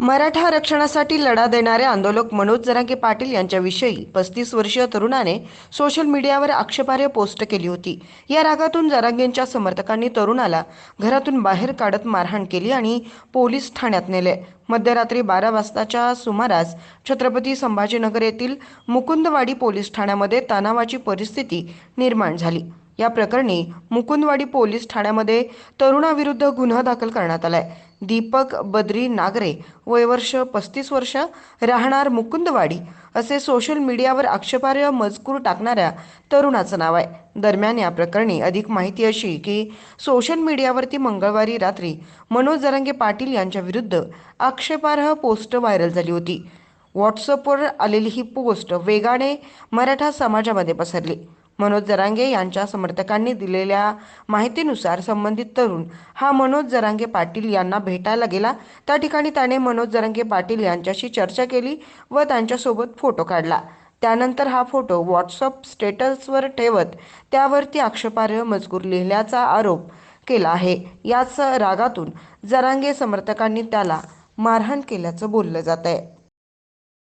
मराठा आरक्षणासाठी लढा देणारे आंदोलक मनोज जरांगे पाटील यांच्याविषयी पस्तीस वर्षीय तरुणाने सोशल मीडियावर आक्षेपार्ह पोस्ट केली होती. या रागातून जरांगेंच्या समर्थकांनी तरुणाला घरातून बाहेर काढत मारहाण केली आणि पोलीस ठाण्यात नेले. मध्यरात्री बारा वाजताच्या सुमारास छत्रपती संभाजीनगर येथील मुकुंदवाडी पोलीस ठाण्यामध्ये तणावाची परिस्थिती निर्माण झाली. या प्रकरणी मुकुंदवाडी पोलीस ठाण्यामध्ये तरुणाविरुद्ध गुन्हा दाखल करण्यात आलाय. दीपक बद्री नागरे वयवर्ष पस्तीस वर्ष राहणार मुकुंदवाडी असे सोशल मीडियावर आक्षेपार्ह मजकूर टाकणाऱ्या तरुणाचं नाव आहे. दरम्यान या प्रकरणी अधिक माहिती अशी की सोशल मीडियावरती मंगळवारी रात्री मनोज जरांगे पाटील यांच्या विरुद्ध आक्षेपार्ह पोस्ट व्हायरल झाली होती. व्हॉट्सअपवर आलेली ही पोस्ट वेगाने मराठा समाजामध्ये पसरली. मनोज जरांगे यांच्या समर्थकांनी दिलेल्या माहितीनुसार संबंधित तरुण हा मनोज जरांगे पाटील यांना भेटायला गेला. त्या ठिकाणी त्याने मनोज जरांगे पाटील यांच्याशी चर्चा केली व त्यांच्यासोबत फोटो काढला. त्यानंतर हा फोटो व्हॉट्सअप स्टेटसवर ठेवत त्यावरती आक्षेपार्ह मजकूर लिहिल्याचा आरोप केला आहे. याच रागातून जरांगे समर्थकांनी त्याला मारहाण केल्याचं बोललं जात आहे